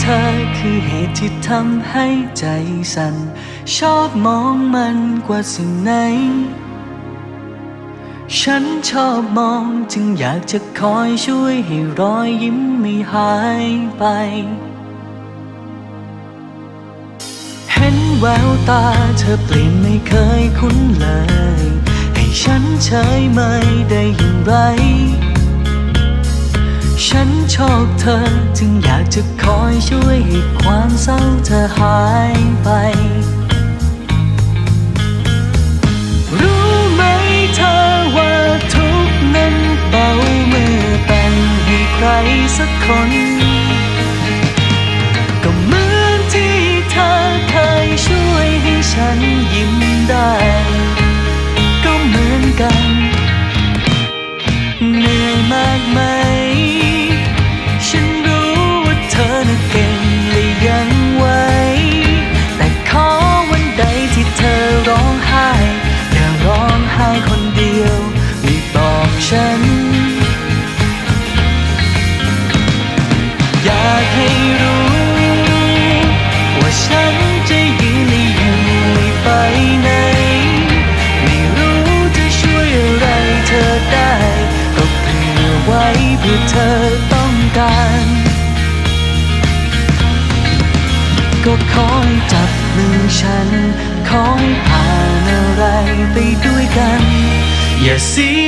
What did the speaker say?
เธอคือเหตุที่ทำให้ใจสั่น ชอบมองมันกว่าสิ่งไหน ฉันชอบมองจึงอยากจะคอยช่วยให้รอยยิ้มไม่หายไป เห็นแววตาเธอเปลี่ยนไม่เคยคุ้นเลย ให้ฉันเฉยไม่ได้อย่างไร ฉันชอบเธอ จึงอยากจะคอยช่วยให้ความเศร้าเธอหายไป เพื่อเธอต้องการ ก็คอยจับมือฉันคอยผ่านอะไรไปด้วยกัน อย่าเสีย